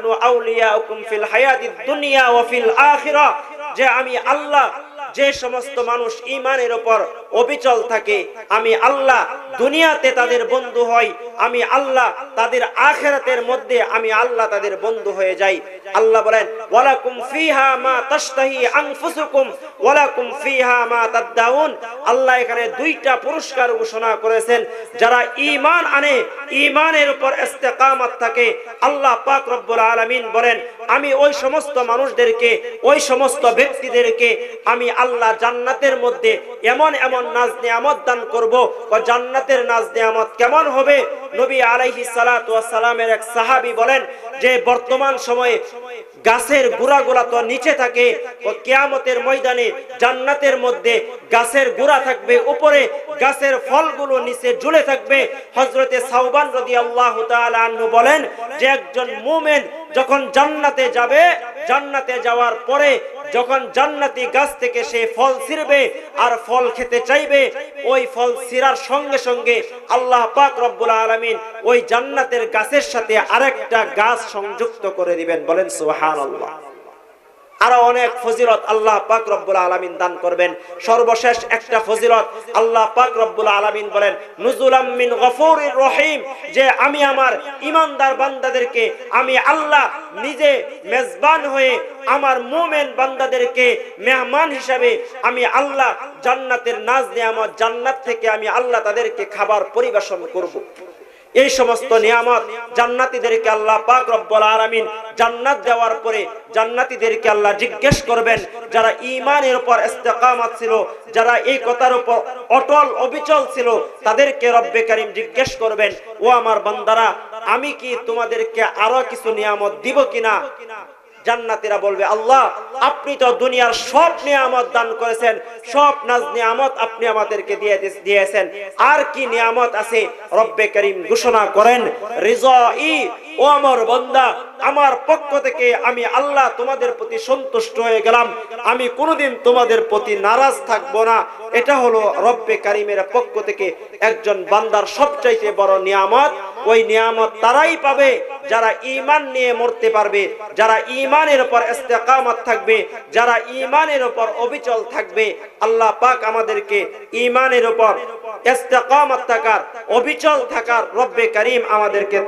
নাহনু আউলিয়াকুম ফিল হায়াতিদ দুনিয়া ওয়া ফিল আখিরাহ যে আমি আল্লাহ, যে সমস্ত মানুষ ইমানের উপর অবিচল থাকে। আমি আল্লাহ দুনিয়াতে তাদের বন্ধু হই। আমি আল্লাহ তাদের আখেরাতের মধ্যে আমি আল্লাহ তাদের বন্ধু হয়ে যাই। আল্লাহ বলেন, ওয়ালাকুম ফিহা মা তাশতাহি আনফুসুকুম, ওয়ালাকুম ফিহা মা তাদদাউন। আল্লাহ এখানে দুইটা পুরস্কার ঘোষণা করেছেন। যারা ঈমান আনে, ঈমানের উপর ইস্তেকামত থাকে। আল্লাহ পাক রব্বুল আলামিন বলেন, আমি ওই সমস্ত মানুষদেরকে, ওই সমস্ত ব্যক্তিদেরকে আমি আল্লাহ জান্নাতের মধ্যে এমন এমন নাজ নিয়ামত দান করব? ও জান্নাতের নাজ নিয়ামত কেমন হবে? নবী আলাইহিস সালাতু সালামের এক সাহাবী বলেন যে, বর্তমান সময়ে গাছের গুড়াগুলা তো নিচে থাকে ও কিয়ামতের ময়দানে জান্নাতের মধ্যে গাছের গুড়া থাকবে, উপরে গাছের ফলগুলো নিচে ঝুলে থাকবে। হযরতে সাউবান রাদিয়াল্লাহু তাআলা আনহু বলেন যে, একজন মুমিন যখন জান্নাতে যাবে, জান্নাতে যাওয়ার পরে যখন জান্নাতি গাছ থেকে সে ফল ছিঁড়বে আর ফল খেতে চাইবে, ওই ফল ছিঁড়ার সঙ্গে সঙ্গে আল্লাহ পাক রব্বুল আলমিন ওই জান্নাতের গাছের সাথে আরেকটা গাছ সংযুক্ত করে দিবেন। বলেন সুবহানাল্লাহ। আরও অনেক ফজিলত আল্লাহ পাক রব্বুল আলামিন দান করবেন। সর্বশেষ একটা ফজিলত আল্লাহ পাক রব্বুল আলামিন বলেন, নুজুলাম মিন গফুরির রহিম যে আমি আমার ইমানদার বান্দাদেরকে, আমি আল্লাহ নিজে মেজবান হয়ে আমার মুমিন বান্দাদেরকে মেহমান হিসাবে আমি আল্লাহ জান্নাতের নাজ নিয়ামত জান্নাত থেকে আমি আল্লাহ তাদেরকে খাবার পরিবেশন করব। এই সমস্ত নিয়ামত জান্নাতীদেরকে আল্লাহ পাক রব্বুল আলামিন জান্নাত দেওয়ার পরে জান্নাতীদেরকে আল্লাহ জিজ্ঞেস করবেন, যারা ঈমানের উপর ইস্তেকামত ছিল, যারা এই কথার উপর অটল অবিচল ছিল, তাদেরকে রব্বে কারীম জিজ্ঞেস করবেন, ও আমার বান্দারা, আমি কি তোমাদেরকে আরও কিছু নিয়ামত দিব কিনা? জান্নাতীরা বলবে, আল্লাহ, আপনি তো দুনিয়ার সব নিয়ামত দান করেছেন, সব নাজ নিয়ামত আপনি আমাদেরকে দিয়ে দিয়েছেন। আর কি নিয়ামত আছে? রব্বে করিম ঘোষণা করেন রিজাই ও আমার বান্দা, আমার পক্ষ থেকে আমি আল্লাহ তোমাদের প্রতি সন্তুষ্ট হয়ে গেলাম। আমি কোনোদিন তোমাদের প্রতি নারাজ থাকব না। এটা হলো রব্বে কারিমের পক্ষ থেকে একজন বান্দার সবচাইতে বড় নিয়ামত। ওই নিয়ামত তারাই পাবে যারা ঈমান নিয়ে মরতে পারবে, যারা ঈমানের উপর ইস্তেকামত থাকবে, যারা ঈমানের উপর অবিচল থাকবে। আল্লাহ পাক আমাদেরকে ঈমানের উপর ইস্তেকামত থাকার, অবিচল থাকার রব্বে কারীম আমাদেরকে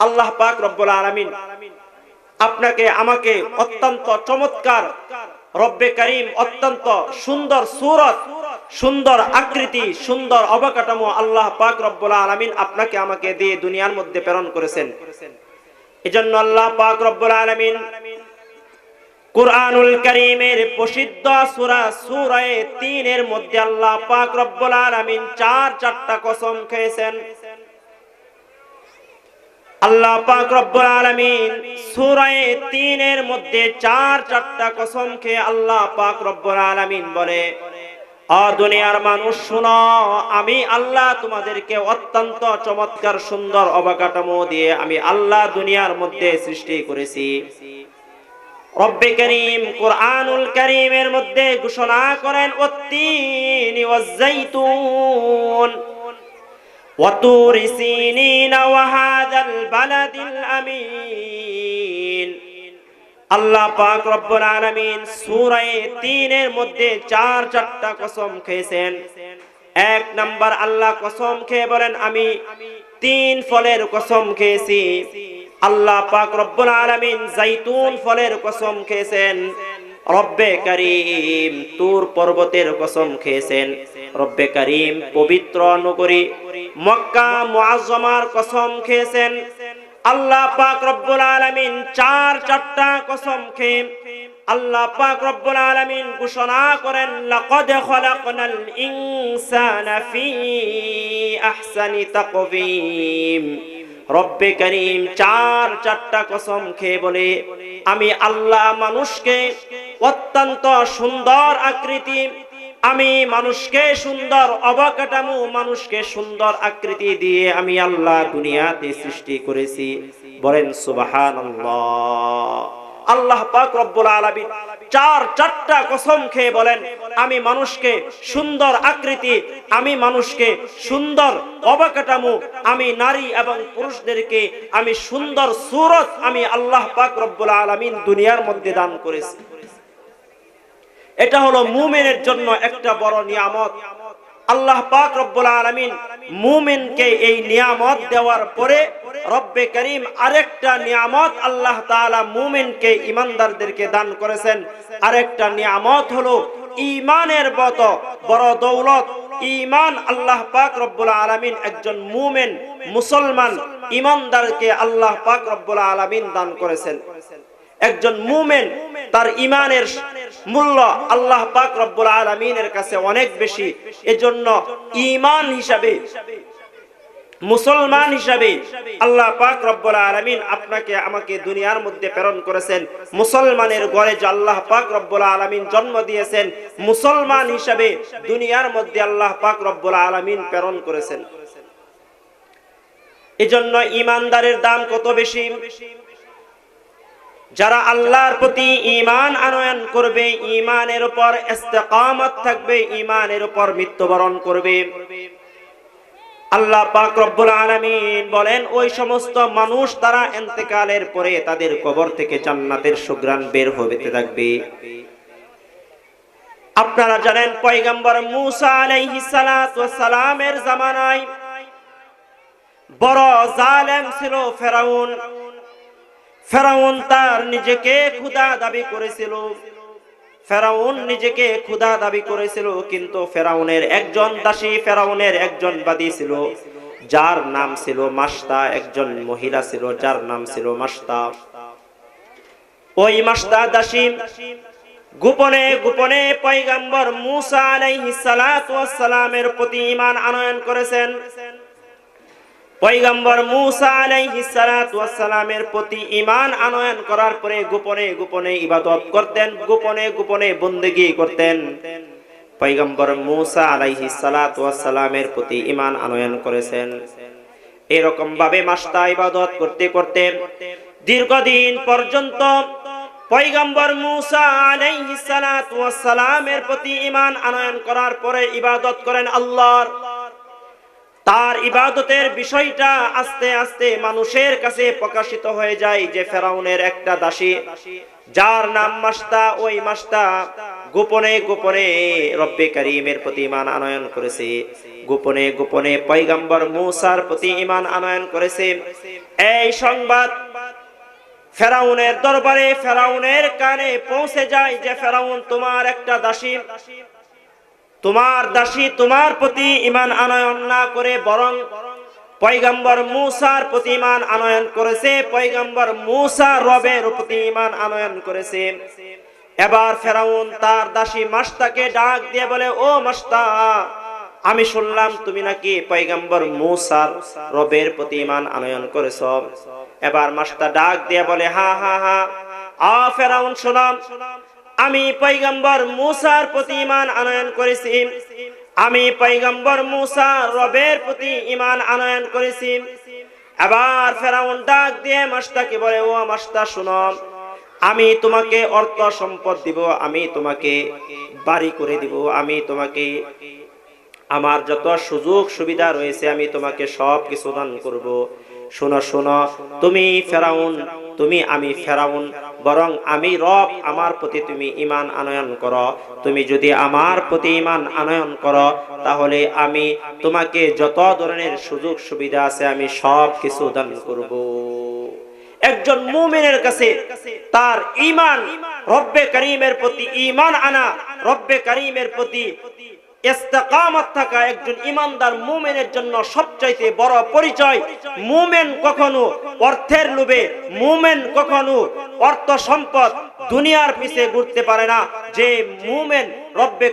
আল্লাহ পাক রব্বুল আলামিন আপনাকে, আমাকে অত্যন্ত চমৎকার রব্বে করিম, অত্যন্ত সুন্দর সুরত, সুন্দর আকৃতি, সুন্দর অবকাঠামো আল্লাহ পাক রব্বুল আলামিন আপনাকে, আমাকে দিয়ে দুনিয়ার মধ্যে প্রেরণ করেছেন। এজন্য আল্লাহ পাক রব্বুল আলামিন কুরআনুল করিমের প্রসিদ্ধ সূরা সূরা 3 এর মধ্যে আল্লাহ পাক রব্বুল আলামিন চার চারটা কসম খেয়েছেন। আল্লাহ পাক রব্বুল আলামিন সূরা 3 এর মধ্যে চার চারটা কসম খেয়ে আল্লাহ পাক রব্বুল আলামিন বলে, অ দুনিয়ার মানুষ, শুনো, আমি আল্লাহ তোমাদেরকে অত্যন্ত চমৎকার সুন্দর অবকাঠামো দিয়ে আমি আল্লাহ দুনিয়ার মধ্যে সৃষ্টি করেছি। রব্বে করিম কোরআনুল করিমের মধ্যে ঘোষণা করেন ওয়াত্তিন ওয়াজ্জাইতুন وطور سينين وهذا البلد الأمين আল্লাহ পাক রব্বুল আলামিন সূরা 3 এর মধ্যে চার চারটা কসম খেয়েছেন এক নাম্বার আল্লাহ কসম খেয়ে বলেন আমি তিন ফলের কসম খেয়েছি আল্লাহ পাক রব্বুল আলামিন জাইতুন ফলের কসম খেয়েছেন রব্বে করিম, তুর পর্বতের কসম খেয়েছেন। রব্বে করিম, পবিত্র নগরী মক্কা মুআজ্জমার কসম খেয়েছেন। আল্লাহ পাক রব্বুল আলামিন চার চারটা কসম খেয়ে আল্লাহ পাক রব্বুল আলামিন ঘোষণা করেন, লাকাদ খলাকনাল ইনসানা ফি আহসানি তাকওয়িম। রব্বে করিম চার চারটা কসম খেয়ে বলে, আমি আল্লাহ মানুষকে অত্যন্ত সুন্দর আকৃতি। আমি মানুষকে সুন্দর অবকাঠামো, মানুষকে সুন্দর আকৃতি দিয়ে আমি আল্লাহ দুনিয়াতে সৃষ্টি করেছি। বলেন সুবাহান আল্লাহ পাক রব্বুল আলামিন চার, চারটা কসম খেয়ে বলেন, আমি মানুষকে সুন্দর আকৃতি, আমি মানুষকে সুন্দর অবকাঠামো, আমি নারী এবং পুরুষদেরকে আমি সুন্দর সুরত আমি আল্লাহ পাক রব্বুল আলামিন দুনিয়ার মধ্যে দান করেছি। এটা হলো মুমিনের জন্য একটা বড় নিয়ামত। আল্লাহ পাক রব্বুল আলামিন মুমিনকে এই নিয়ামত দেওয়ার পরে রব্বে করিম আরেকটা নিয়ামত আল্লাহ তাআলা মুমিনকে ইমানদারদেরকে দান করেছেন। আরেকটা নিয়ামত হলো ইমানের মত বড় দৌলত। ঈমান আল্লাহ পাক রব্বুল আলামিন একজন মুমিন, মুসলমান ইমানদারকে আল্লাহ পাক রব্বুল আলামিন দান করেছেন। একজন মুমেন, তার ইমানের মূল্য আল্লাহ পাক রব্বুল আলমিনের কাছে অনেক বেশি। এজন্য ইমান হিসাবে, মুসলমান হিসাবে আল্লাহ পাক রব্বুল আলামিন আপনাকে আমাকে দুনিয়ার মধ্যে প্রেরণ করেছেন। মুসলমানের ঘরে যে আল্লাহ পাক রব্বুল আলামিন জন্ম দিয়েছেন, মুসলমান হিসাবে দুনিয়ার মধ্যে আল্লাহ পাক রব্বুল আলামিন প্রেরণ করেছেন। এজন্য ইমানদারের দাম কত বেশি? যারা আল্লাহর প্রতি ঈমান আনয়ন করবে, ঈমানের উপর ইস্তেকামত থাকবে, ঈমানের উপর মৃত্যুবরণ করবে। আল্লাহ পাক রব্বুল আলামিন বলেন, ওই সমস্ত মানুষ তারা ইন্তেকালের পরে তাদের কবর থেকে জান্নাতের সুগ্রাণ বের হতে থাকবে। আপনারা জানেন, পয়গম্বর মুসা আলাইহিস সালামের জামানায় বড় জালেম ছিল ফেরাউন। ফেরাউন তার নিজেকে ক্ষুদা দাবি করেছিল। ফেরাউন নিজেকে ক্ষুদা দাবি করেছিল, কিন্তু ফেরাউনের একজন দাসী ফেরাউনের একজন বাদী ছিল, যার নাম ছিল মাস্তা, একজন মহিলা ছিল, যার নাম ছিল মাস্তা। ওই মাস্তা দাসী গোপনে গোপনে পয়গাম্বর মুসা আলাইহিস সালাতু ওয়াস সালামের প্রতি ঈমান আনয়ন করেছেন। পয়গম্বর মুসা আলাইহিস সালাতু ওয়াস সালামের প্রতি ঈমান আনয়ন করার পরে গোপনে গোপনে ইবাদত করতেন, গোপনে গোপনে বন্দেগী করতেন। পয়গম্বর মুসা আলাইহিস সালাতু ওয়াস সালামের প্রতি ঈমান আনয়ন করেছেন। এরকম ভাবে মাস্তা ইবাদত করতে করতে দীর্ঘদিন পর্যন্ত পয়গম্বর মুসা আলাইহিস সালাতু ওয়াস সালামের প্রতি ঈমান আনয়ন করার পরে ইবাদত করেন আল্লাহর তার ইবাদতের বিষয়টা আস্তে আস্তে মানুষের কাছে প্রকাশিত হয়ে যায় যে ফেরাউনের একটা দাসী, যার নাম মাস্তা, ওই মাস্তা গোপনে গোপনে রব্বে করিমের প্রতি ইমান আনয়ন করেছে। গোপনে গোপনে পয়গম্বর মুসার প্রতি ইমান আনয়ন করেছে। এই সংবাদ ফেরাউনের দরবারে ফেরাউনের কানে পৌঁছে যায় যে ফেরাউন তোমার একটা দাসী। তোমার দাসী তোমার প্রতি ইমান আনয়ন না করে বরং পয়গম্বর মুসার প্রতি ইমান আনয়ন করেছে, পয়গম্বর মুসা রবের প্রতি ইমান আনয়ন করেছে। এবার ফেরাউন তার দাসী মাস্তাকে ডাক দিয়ে বলে, ও মাস্তা, আমি শুনলাম তুমি নাকি পয়গম্বর মুসার রবের প্রতি ইমান আনয়ন করেছ। এবার মাস্তা ডাক দিয়ে বলে, হা হা হা, আ ফেরাউন শোনাম আমি পৈগম্বর মুসার প্রতি ইমান আনয়ন করেছি। আমি পৈগম্বর মুসা রবের প্রতি ইমান আনয়ন করেছি। এবার ফেরাউন ডাক দিয়ে মাস্তাকে বলে, ও মাস্তা শুনো, আমি তোমাকে অর্থ সম্পদ দিব, আমি তোমাকে বাড়ি করে দিব, আমি তোমাকে, আমার যত সুযোগ সুবিধা রয়েছে, আমি তোমাকে সব কিছু দান করব। শোনো শোনো, তুমি ফেরাউন, তুমি আমি ফেরাউন, বরং আমি রব আমার প্রতি তুমি ইমান আনয়ন করো। তুমি যদি আমার প্রতি ইমান আনয়ন করো, তাহলে আমি তোমাকে যত ধরনের সুযোগ সুবিধা আছে আমি সব কিছু দান করব। একজন মুমিনের কাছে তার ইমান রব্বে করিমের প্রতি ইমান আনা, রব্বে করিমের প্রতি ইস্তেকামত থাকা একজন ইমানদার মুমেনের জন্য সবচাইতে বড় পরিচয়, মুমেন কখনো অর্থের লোভে, মুমেন কখনো অর্থ সম্পদ দুনিয়ার পিছে ঘুরতে পারে না। যে মুমেন রব্বে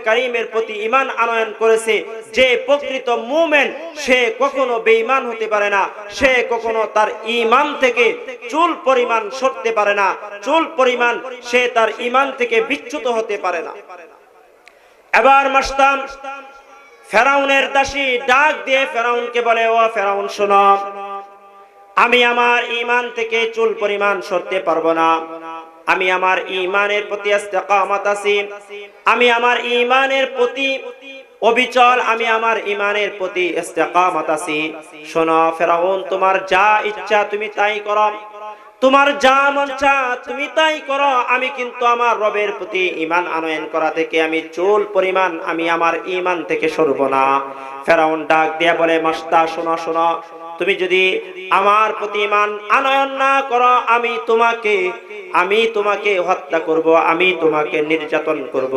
প্রতি ইমান আনয়ন করেছে, যে প্রকৃত মুমেন, সে কখনো বেঈমান হতে পারে না। সে কখনো তার ইমান থেকে চুল পরিমাণ সরতে পারে না। চুল পরিমাণ সে তার ইমান থেকে বিচ্যুত হতে পারে না। এবার মাস্তাম, ফেরাউনের দাসী ডাক দিয়ে ফেরাউনকে বলে, ও ফেরাউন, শোনো, আমি আমার ইমান থেকে চুল পরিমাণ সরতে পারব না। আমি আমার ইমানের প্রতি আছি। আমি আমার ইমানের প্রতি অবিচল, আমি আমার ইমানের প্রতি আছি। শোনো, ফেরাউন, তোমার যা ইচ্ছা তুমি তাই করো। তোমার যা মন চা, তুমি তাই করো। আমি কিন্তু আমার রবের প্রতি ইমান আনয়ন করা থেকে আমি চুল পরিমাণ আমি আমার ইমান থেকে সরব না। ফেরাউন ডাক দিয়া বলে, মাস্তা, শোনো শোনো, তুমি যদি আমার প্রতি ইমান আনয়ন না করো, আমি তোমাকে আমি তোমাকে হত্যা করব, আমি তোমাকে নির্যাতন করব,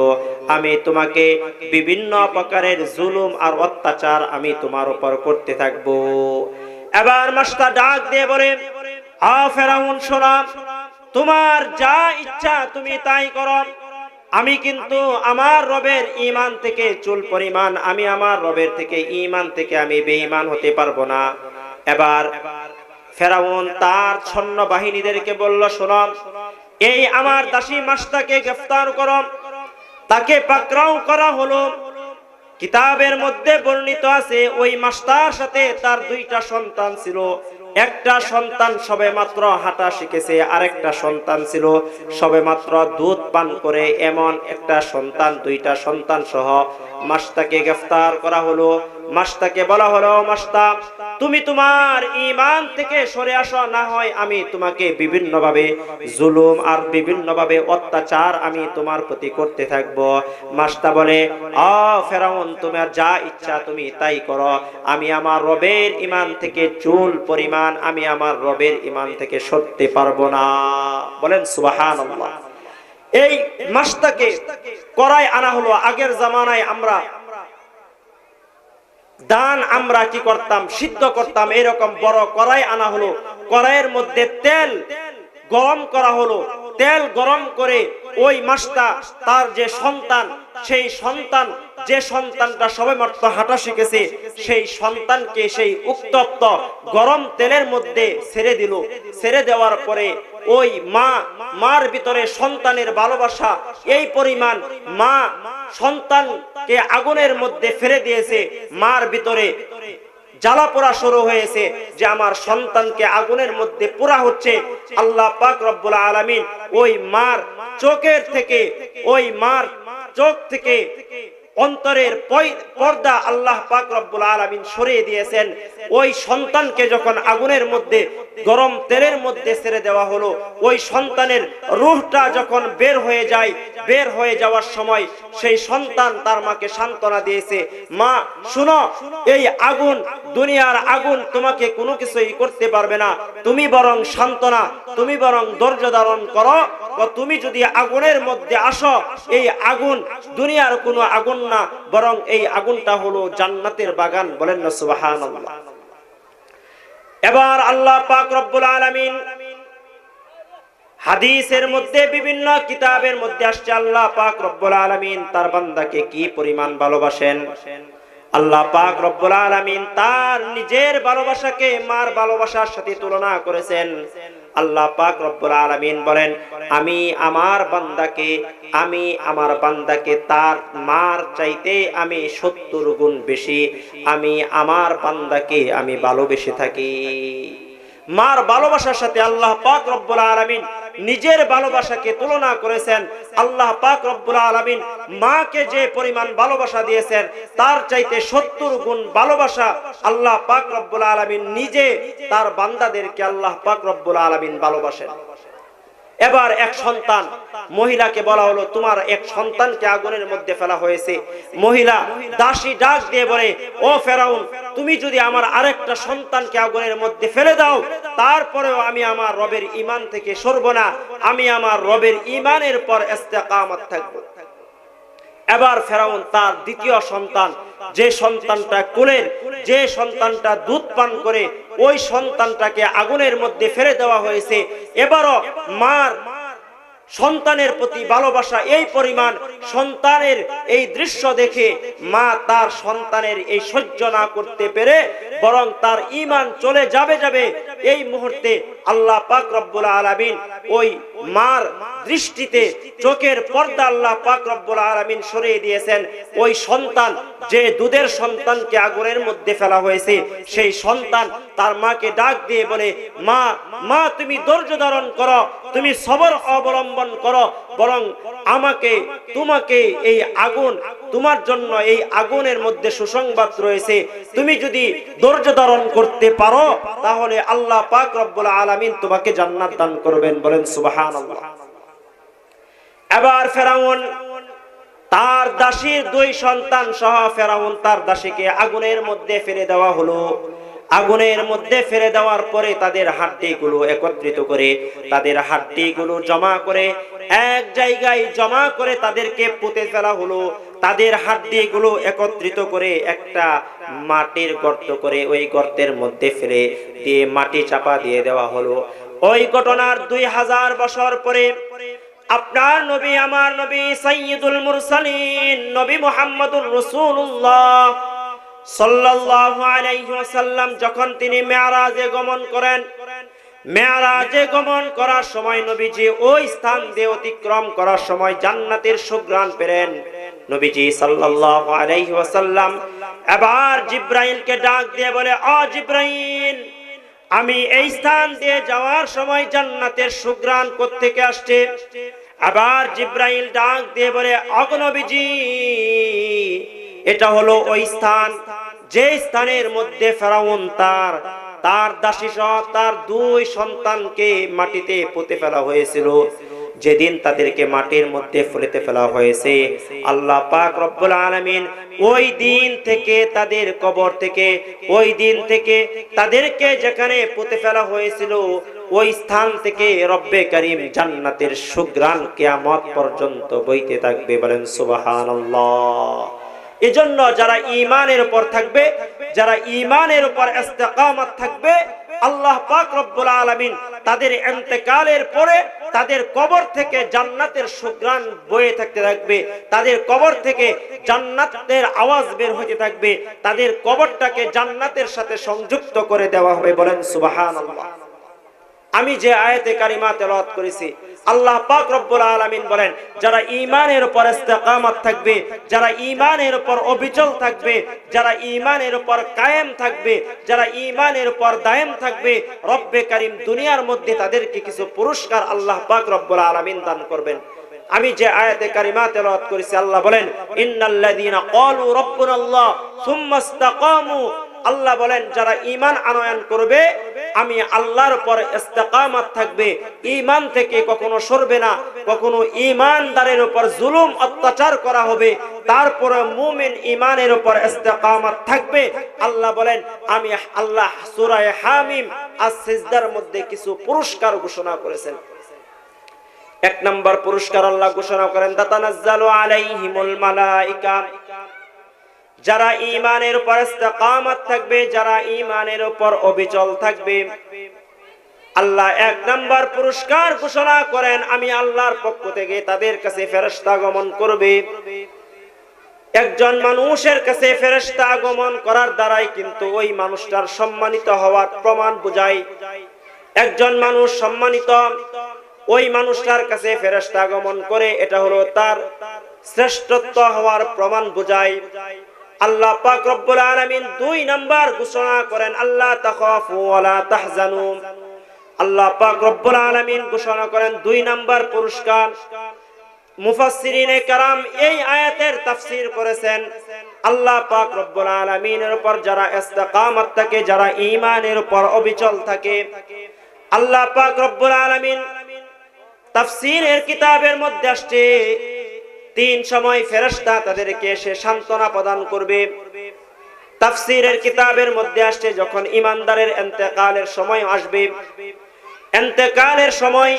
আমি তোমাকে বিভিন্ন প্রকারের জুলুম আর অত্যাচার আমি তোমার উপর করতে থাকব। এবার মাস্তা ডাক দিয়ে বলে তোমার যা ইচ্ছা তুমি তাই করো। আমি কিন্তু আমার রবের ইমান থেকে চুল পরিমাণ, আমি আমার রবের থেকে ইমান থেকে আমি বেঈমান হতে পারব না। এবার ফেরাউন তার ছন্ন বাহিনীদেরকে বলল, শোনো, এই আমার দাসী মাস্তাকে গ্রেফতার করো। তাকে পাকড়াও করা হলো। কিতাবের মধ্যে বর্ণিত আছে, ওই মাস্টার সাথে তার দুইটা সন্তান ছিল। একটা সন্তান সবে মাত্র হাঁটা শিখেছে, আরেকটা সন্তান ছিল সবে মাত্র দুধ পান করে, এমন একটা সন্তান, দুইটা সন্তান সহ মাস্তাকে গ্রেফতার করা হলো। মাস্তাকে বলা হলো মাস্তা তুমি তোমার ইমান থেকে সরে আসো, না হয় আমি তোমাকে বিভিন্নভাবে জুলুম আর বিভিন্নভাবে অত্যাচার আমি তোমার প্রতি করতে থাকব। মাস্তা বলে, আ ফেরাউন, তোমার যা ইচ্ছা তুমি তাই করো। আমি আমার রবের ইমান থেকে চুল পরিমাণ আমি আমার রবের ইমান থেকে সরতে পারব না। বলেন সুবাহান এই মাস্তাকে করাই আনা হলো, আগের জামানায় আমরা দান আমরা কি করতাম? সিদ্ধ করতাম। এরকম বড় কড়াই আনা হলো। কড়াইয়ের মধ্যে তেল গরম করা হলো। তেল গরম করে ওই মাসটা তার যে সন্তান, সেই সন্তান, যে সন্তানটা সবে মাত্র হাঁটা শিখেছে, সেই সন্তানকে সেই উত্তপ্ত গরম তেলের মধ্যে ছেড়ে দিল। ছেড়ে দেওয়ার পরে ওই মা, মার ভিতরে সন্তানের ভালোবাসা, এই পরিমাণ মা সন্তানকে আগুনের মধ্যে ফেলে দিয়েছে, মার ভিতরে জ্বালা পোড়া শুরু হয়েছে যে আমার সন্তানকে আগুনের মধ্যে পোড়া হচ্ছে। আল্লাহ পাক রব্বুল আলামিন ওই মার চোখের থেকে, ওই মার চোখ থেকে অন্তরের পর্দা আল্লাহ পাক রব্বুল আলামিন সরিয়ে দিয়েছেন। ওই সন্তানকে যখন আগুনের মধ্যে, গরম তেলের মধ্যে ছেড়ে দেওয়া হলো, ওই সন্তানের রুহটা যখন বের হয়ে যায়, বের হয়ে যাওয়ার সময় সেই সন্তান তার মাকে সান্ত্বনা দিয়েছে, মা, শুনো, এই আগুন, দুনিয়ার আগুন তোমাকে কোনো কিছুই করতে পারবে না। তুমি বরং সান্ত্বনা, তুমি বরং ধৈর্য ধারণ করো। তুমি যদি আগুনের মধ্যে আসো, এই আগুন দুনিয়ার কোনো আগুন না, বরং এই আগুনটা হলো জান্নাতের বাগান বলেন না, সুবহানাল্লাহ। এবার আল্লাহ পাক রব্বুল আলামিন হাদিসের মধ্যে, বিভিন্ন কিতাবের মধ্যে আসছে, আল্লাহ পাক রব্বুল আলামিন তার বান্দাকে কি পরিমাণ ভালোবাসেন? আল্লাহ পাক রব্বুল আলামিন তার নিজের ভালোবাসাকে মার ভালোবাসার সাথে তুলনা করেছেন। আল্লাহ পাক রব্বুল আলামিন বলেন, আমি আমার বান্দাকে, আমি আমার বান্দাকে তার মার চাইতে আমি সত্তর গুণ বেশি, আমি আমার বান্দাকে আমি ভালোবেসে থাকি। মার ভালোবাসার সাথে আল্লাহ পাক রব্বুল আলামিন নিজের ভালোবাসাকে তুলনা করেছেন। আল্লাহ পাক রব্বুল আলমিন মাকে যে পরিমাণ ভালোবাসা দিয়েছেন, তার চাইতে সত্তর গুণ ভালোবাসা আল্লাহ পাক রব্বুল আলমিন নিজে, তার বান্দাদেরকে আল্লাহ পাক রব্বুল আলমিন ভালোবাসেন। এবার এক সন্তান, মহিলাকে বলা হলো, তোমার এক সন্তানকে আগুনের মধ্যে ফেলা হয়েছে। মহিলা দাসী ডাক দিয়ে বলে, ও ফেরাউন, তুমি যদি আমার আরেকটা সন্তানকে আগুনের মধ্যে ফেলে দাও, তারপরেও আমি আমার রবের ইমান থেকে সরব না। আমি আমার রবের ইমানের পর ইস্তেকামত থাকব। এবার ফেরাউন তার দ্বিতীয় সন্তান, যে সন্তানটা কোলের, যে সন্তানটা দুধ পান করে, ওই সন্তানটাকে আগুনের মধ্যে ফেলে দেওয়া হয়েছে। এবারও মার সন্তানের প্রতি ভালোবাসা এই পরিমাণ সন্তানের এই দৃশ্য দেখে মা তার সন্তানের এই সহ্য না করতে পেরে বরং তার ইমান চলে যাবে যাবে এই মুহূর্তে আল্লাহ পাক রব্বুল আলামিন ওই মার দৃষ্টিতে চোখের পর্দা আল্লাহ পাক রব্বুল আলামিন সরিয়ে দিয়েছেন। ওই সন্তান যে দুধের সন্তানকে আগুনের মধ্যে ফেলা হয়েছে, সেই সন্তান তার মাকে ডাক দিয়ে বলে, মা মা, তুমি ধৈর্য ধারণ করো, তুমি সবর অবলম্বন করো বরং আমাকে, তোমাকে এই আগুন, তোমার জন্য এই আগুনের মধ্যে সুসংবাদ রয়েছে। তুমি যদি ধৈর্য ধারণ করতে পারো, তাহলে আল্লাহ পাক রব্বুল আলামিন তোমাকে জান্নাত দান করবেন বলেন সুবহানাল্লাহ। এবার ফেরাউন, তার দাসীর দুই সন্তান সহ ফেরাউন তার দাসীকে আগুনের মধ্যে ফেলে দেওয়া হলো। আগুনের মধ্যে ফেলে দেওয়ার পরে তাদের হাড্ডিগুলো একত্রিত করে, তাদের হাড্ডিগুলো জমা করে, এক জায়গায় জমা করে তাদেরকে পুঁতে ফেলা হলো। তাদের হাড্ডিগুলো একত্রিত করে একটা মাটির গর্ত করে ওই গর্তের মধ্যে ফেলে দিয়ে মাটি চাপা দিয়ে দেওয়া হলো। ওই ঘটনার দুই হাজার বছর পরে আপনার নবী, আমার নবী সাইয়্যিদুল মুরসালিন, নবী মুহাম্মদুর রাসূলুল্লাহ ওয়াসাল্লাম যখন তিনি মেরাজে গমন করেন মেরাজে গমন করার সময় নবীজি ওই স্থান দিয়ে অতিক্রম করার সময় জান্নাতের সুগ্রাণ পেলেন। নবীজি সাল্লাল্লাহু আলাইহি ওয়াসাল্লাম এবার জিব্রাইলকে ডাক দিয়ে বলে জিব্রাইল, আমি এই স্থান দিয়ে যাওয়ার সময় জান্নাতের সুগ্রাণ থেকে আসছে? আবার জিব্রাইল ডাক দিয়ে বলে অগনবীজি এটা হলো ওই স্থান, যে স্থানের মধ্যে ফেরাউন তার তার দাসী সহ তার দুই সন্তানকে মাটিতে পুঁতে ফেলা হয়েছিল। যেদিন তাদেরকে মাটির মধ্যে ফুলেতে ফেলা হয়েছে, আল্লাহ পাক রব্বুল আলামিন ওই দিন থেকে তাদের কবর থেকে, ওই দিন থেকে তাদেরকে যেখানে পুঁতে ফেলা হয়েছিল, ওই স্থান থেকে রব্বে করিম জান্নাতের সুগ্রাণ কিয়ামত পর্যন্ত বইতে থাকবে বলেন সুবহানাল্লাহ। এজন্য যারা ইমানের উপর থাকবে, যারা ইমানের উপর ইস্তেকামত থাকবে, আল্লাহ পাক রব্বুল আলামিন তাদের ইন্তেকালের পরে তাদের কবর থেকে জান্নাতের সুগ্রাণ বয়ে থাকতে থাকবে, তাদের কবর থেকে জান্নাতের আওয়াজ বের হতে থাকবে, তাদের কবরটাকে জান্নাতের সাথে সংযুক্ত করে দেওয়া হবে বলেন সুবহানাল্লাহ। আমি যে আয়াতে কারিমা তেলাওয়াত করেছি, আল্লাহ পাক রব্বুল আলামিন বলেন, যারা ঈমানের উপর ইস্তেকামত থাকবে, যারা ঈমানের উপর অবিচল থাকবে, যারা ঈমানের উপর কায়েম থাকবে, যারা ঈমানের উপর দায়েম থাকবে, রব্বে কারীম দুনিয়ার মধ্যে তাদেরকে কিছু পুরস্কার আল্লাহ পাক রব্বুল আলামিন দান করবেন। আমি যে আয়াতে কারিমা তেলাওয়াত করেছি, আল্লাহ বলেন, ইন্নাল্লাযীনা ক্বালু রাব্বুনাল্লাহ সুম্মা ইসতাকামু আল্লাহ বলেন, যারা ইমান আনয়ন করবে, আমি আল্লাহর উপর ইস্তেকামাত থাকবে। ইমান থেকে কখনো সরবে না। কখনো ইমানদারের উপর জুলুম অত্যাচার করা হবে। তারপরে মুমিন ইমানের উপর ইস্তেকামাত থাকবে। আল্লাহ বলেন, আমি আল্লাহ সূরা হামিম আস সিজদার মধ্যে কিছু পুরস্কার ঘোষণা করেছেন। এক নম্বর পুরস্কার আল্লাহ ঘোষণা করেন, তাতানাজ্জালু আলাইহিমুল মালাইকা। যারা ইমানের উপর ইস্তেকামত থাকবে, যারা ইমানের উপর অবিচল থাকবে। আল্লাহ এক নাম্বার পুরস্কার ঘোষণা করেন, আমি আল্লাহর পক্ষ থেকে তাদের কাছে ফেরেশতা গমন করবে। একজন মানুষের কাছে ফেরেশতা আগমন করার দ্বারাই কিন্তু ওই মানুষটার সম্মানিত হওয়ার প্রমাণ বোঝায়। একজন মানুষ সম্মানিত, ওই মানুষটার কাছে ফেরেশতা আগমন করে, এটা হলো তার শ্রেষ্ঠত্ব হওয়ার প্রমাণ বোঝায়। আল্লাহ পাক রব্বুল আলামিন দুই নাম্বার ঘোষণা করেন আল্লাহ তাখাফু ওয়ালা তাহজানু। আল্লাহ পাক রব্বুল আলামিন ঘোষণা করেন দুই নাম্বার পুরস্কার। মুফাসসিরিনে কারাম এই আয়াতের তাফসীর করেছেন, আল্লাহ পাক রব্বুল আলামিনের উপর যারা ইস্তেকামত থাকে, যারা ঈমানের উপর অবিচল থাকে, আল্লাহ পাক রব্বুল আলামিন তাফসীরের কিতাবের মধ্যে আসছে তিন সময় ফেরেশতা তাদেরকে এসে সান্ত্বনা প্রদান করবে। তাফসীরের কিতাবের মধ্যে আসছে যখন ইমানদারের ইন্তেকালের সময় আসবে। ইন্তেকালের সময়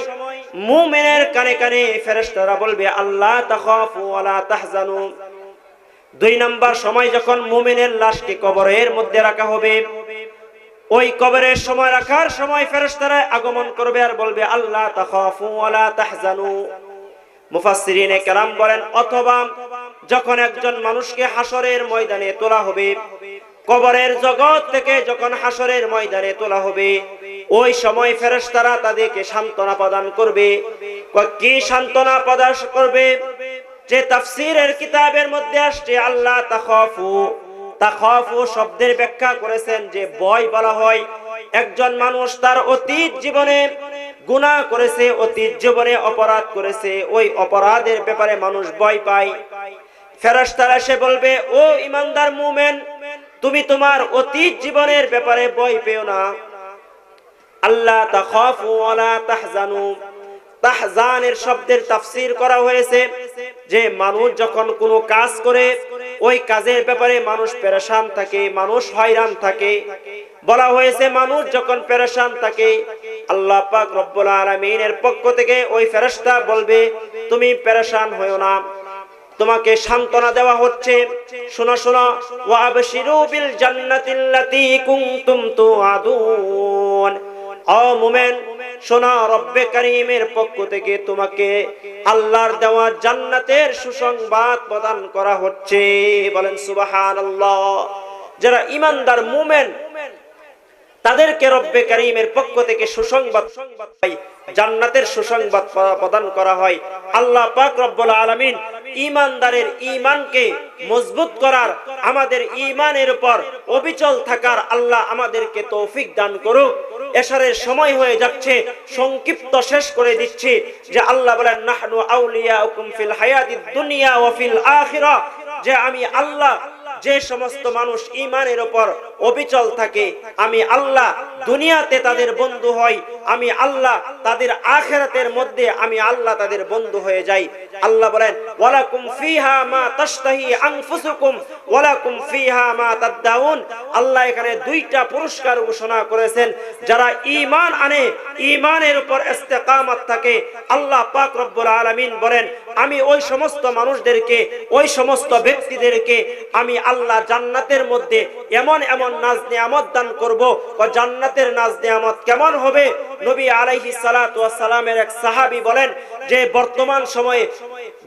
মুমিনের কানে কানে ফেরেশতারা বলবে আল্লাহ তাহজানু। দুই নাম্বার সময় যখন মুমিনের লাশকে কবরের মধ্যে রাখা হবে, ওই কবরের সময় রাখার সময় ফেরেশতারা আগমন করবে আর বলবে আল্লাহ তাহজানু। মুফাসসিরিনে কেরাম বলেন, অথবা যখন একজন মানুষকে হাসরের ময়দানে তোলা হবে, কবরের জগৎ থেকে যখন হাসরের ময়দানে তোলা হবে, ওই সময় ফেরেশতারা তাদেরকে সান্ত্বনা প্রদান করবে। কি সান্ত্বনা প্রদান করবে? যে তাফসীরের কিতাবের মধ্যে আসছে আল্লাহ তাখাফু। তাখাফু শব্দের ব্যাখ্যা করেছেন যে ভয় বলা হয়, একজন মানুষ তার অতীত জীবনে গুনাহ করেছে, অতীত জীবনে অপরাধ করেছে, ওই অপরাধের ব্যাপারে মানুষ ভয় পায়। ফেরস্তারা সে বলবে, ও ইমানদার মুমেন, তুমি তোমার অতীত জীবনের ব্যাপারে ভয় পেও না। আল্লাহ তাহজানু। তাহজানের শব্দের তাফসীর করা হয়েছে যে মানুষ যখন কোনো কাজ করে, ওই কাজের ব্যাপারে মানুষ পেরেশান থাকে, মানুষ হয়রান থাকে। বলা হয়েছে মানুষ যখন পেরেশান থাকে, আল্লাহ পাক রব্বুল আলামিনের পক্ষ থেকে ওই ফেরেশতা বলবে, তুমি পেরেশান হয়ো না। তোমাকে সান্ত্বনা দেওয়া হচ্ছে, শোনো শোনো ওয়াবশিরু বিল জান্নাতিল্লাতী কুনতুম তুআদুন। শোনা রব্বে পক্ষ থেকে তোমাকে আল্লাহর দেওয়া জান্নাতের সুসংবাদ প্রদান করা হচ্ছে। বলেন, সুবহানাল্লাহ। যারা ইমানদার মুমিন, তাদেরকে রব্বে করিমের পক্ষ থেকে সুসংবাদ সংবাদ জান্নাতের সুসংবাদ প্রদান করা হয়। আল্লাহ পাক রব্বুল আলামিন ইমানদারের ইমানকে মজবুত করার, আমাদের ইমানের উপর অবিচল থাকার আল্লাহ আমাদেরকে তৌফিক দান করুক। এশারের সময় হয়ে যাচ্ছে, সংক্ষিপ্ত শেষ করে দিচ্ছি যে আল্লাহ বলেন, নাহনু আউলিয়া হুকুম ফিল হায়াতিদ দুনিয়া ওয়া ফিল আখিরা। যে আমি আল্লাহ, যে সমস্ত মানুষ ইমানের উপর অবিচল থাকে। আমি আল্লাহ দুনিয়াতে তাদের বন্ধু হই। আমি আল্লাহ তাদের আখেরাতের মধ্যে আমি আল্লাহ তাদের বন্ধু হয়ে যাই। আল্লাহ বলেন, ওয়ালাকুম ফিহা মা তাশতাহি আনফুসুকুম, ওয়ালাকুম ফিহা মা তাদদাউন। আল্লাহ এখানে দুইটা পুরস্কার ঘোষণা করেছেন। যারা ঈমান আনে, ঈমানের উপর ইস্তেকামত থাকে। আল্লাহ পাক রব্বুল আলামিন বলেন, আমি ওই সমস্ত মানুষদেরকে, ওই সমস্ত ব্যক্তিদেরকে আমি আল্লাহ জান্নাতের মধ্যে এমন এমন নাজ নিয়ামত দান করব? ও জান্নাতের নাজ নিয়ামত কেমন হবে? নবী আলাইহি সালামের এক সাহাবী বলেন যে, বর্তমান সময়ে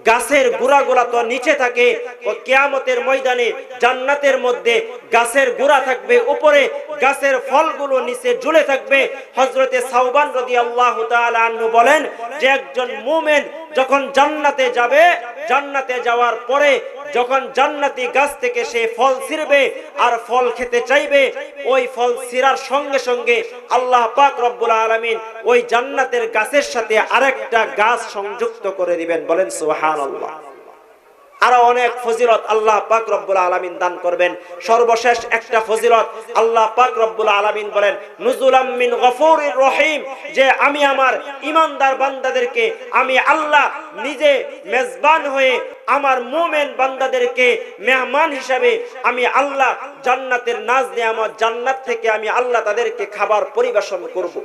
গাছের গুড়াগুলা তো নিচে থাকে, ও কিয়ামতের ময়দানে জান্নাতের মধ্যে গাছের গুড়া থাকবে, উপরে গাছের ফলগুলো নিচে ঝুলে থাকবে। হযরতে সাউবান রাদিয়াল্লাহু তাআলা আনহু বলেন যে, একজন মুমিন যখন জান্নাতে যাবে, জান্নাতে যাওয়ার পরে যখন জান্নাতি গাছ থেকে সে ফল ছিঁড়বে আর ফল খেতে চাইবে, ওই ফল ছিঁড়ার সঙ্গে সঙ্গে আল্লাহ পাক রব্বুল আলামিন ওই জান্নাতের গাছের সাথে আরেকটা গাছ সংযুক্ত করে দিবেন। বলেন, সুবহানাল্লাহ। আরও অনেক ফজিলত আল্লাহ পাক রব্বুল আলামিন দান করবেন। সর্বশেষ একটা ফজিলত আল্লাহ পাক রব্বুল আলামিন বলেন, নুজুলাম মিন গফুরির রহিম যে আমি আমার ইমানদার বান্দাদেরকে, আমি আল্লাহ নিজে মেজবান হয়ে আমার মুমিন বান্দাদেরকে মেহমান হিসাবে আমি আল্লাহ জান্নাতের নাজ নিয়ামত, জান্নাত থেকে আমি আল্লাহ তাদেরকে খাবার পরিবেশন করব।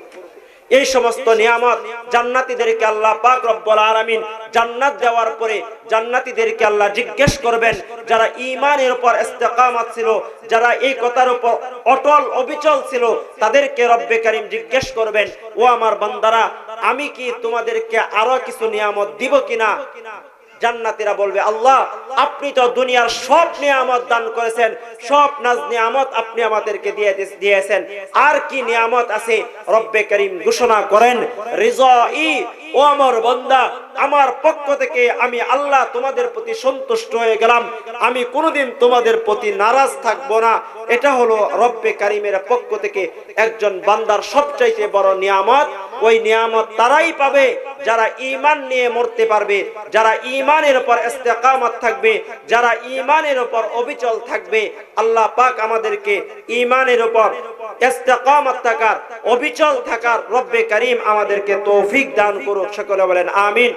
এই সমস্ত নিয়ামত জান্নাতীদেরকে আল্লাহ পাক রব্বুল আলামিন জান্নাত দেওয়ার পরে জান্নাতীদেরকে আল্লাহ জিজ্ঞেস করবেন, যারা ঈমানের উপর ইস্তেকামত ছিল, যারা এই কথার উপর অটল অবিচল ছিল, তাদেরকে রব্বে কারীম জিজ্ঞেস করবেন, ও আমার বান্দারা, আমি কি তোমাদেরকে আরও কিছু নিয়ামত দিব কিনা? জান্নাতীরা বলবে, আল্লাহ, আপনি তো দুনিয়ার সব নিয়ামত দান করেছেন, সব নাজ নিয়ামত আপনি আমাদেরকে দিয়ে দিয়েছেন। আর কি নিয়ামত আছে? রব্বে করিম ঘোষণা করেন রিজাই ও আমার বান্দা, আমার পক্ষ থেকে আমি আল্লাহ তোমাদের প্রতি সন্তুষ্ট হয়ে গেলাম। আমি কোনোদিন তোমাদের প্রতি নারাজ থাকব না। এটা হলো রব্বে কারিমের পক্ষ থেকে একজন বান্দার সবচাইতে বড় নিয়ামত। ওই নিয়ামত তারাই পাবে যারা ঈমান নিয়ে মরতে পারবে, যারা ঈমানের উপর ইস্তেকামত থাকবে, যারা ঈমানের উপর অবিচল থাকবে। আল্লাহ পাক আমাদেরকে ইমানের উপর ইস্তেকামত থাকার, অবিচল থাকার রব্বে করিম আমাদেরকে তৌফিক দান করুক। সকলে বলেন আমিন।